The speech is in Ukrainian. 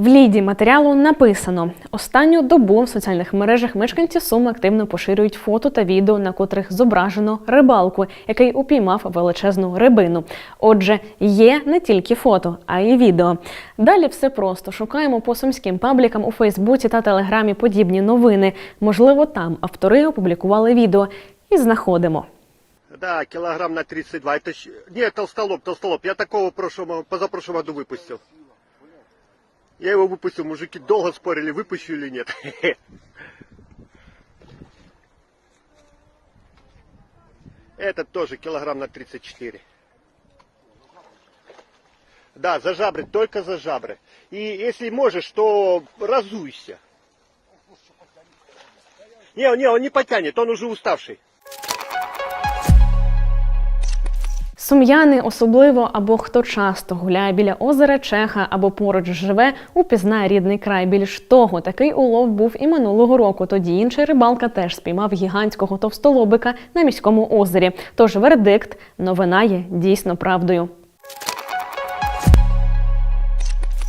В ліді матеріалу написано: останню добу в соціальних мережах мешканці Суми активно поширюють фото та відео, на котрих зображено рибалку, який упіймав величезну рибину. Отже, є не тільки фото, а й відео. Далі все просто шукаємо по сумським паблікам у Фейсбуці та Телеграмі подібні новини. Можливо, там автори опублікували відео і знаходимо. Да, килограмм на 32. Это щ- Нет, толстолоб, толстолоб. Я такого прошлого, позапрошлом году выпустил. Я его выпустил. Мужики долго спорили, выпущу или нет. Этот тоже килограмм на 34. Да, за жабры, только за жабры. И если можешь, то разуйся. Не, не, он не потянет, он уже уставший. Сум'яни, особливо або хто часто гуляє біля озера Чеха або поруч живе, упізнає рідний край. Більш того, такий улов був і минулого року. Тоді інший рибалка теж спіймав гігантського товстолобика на міському озері. Тож вердикт новина є дійсно правдою.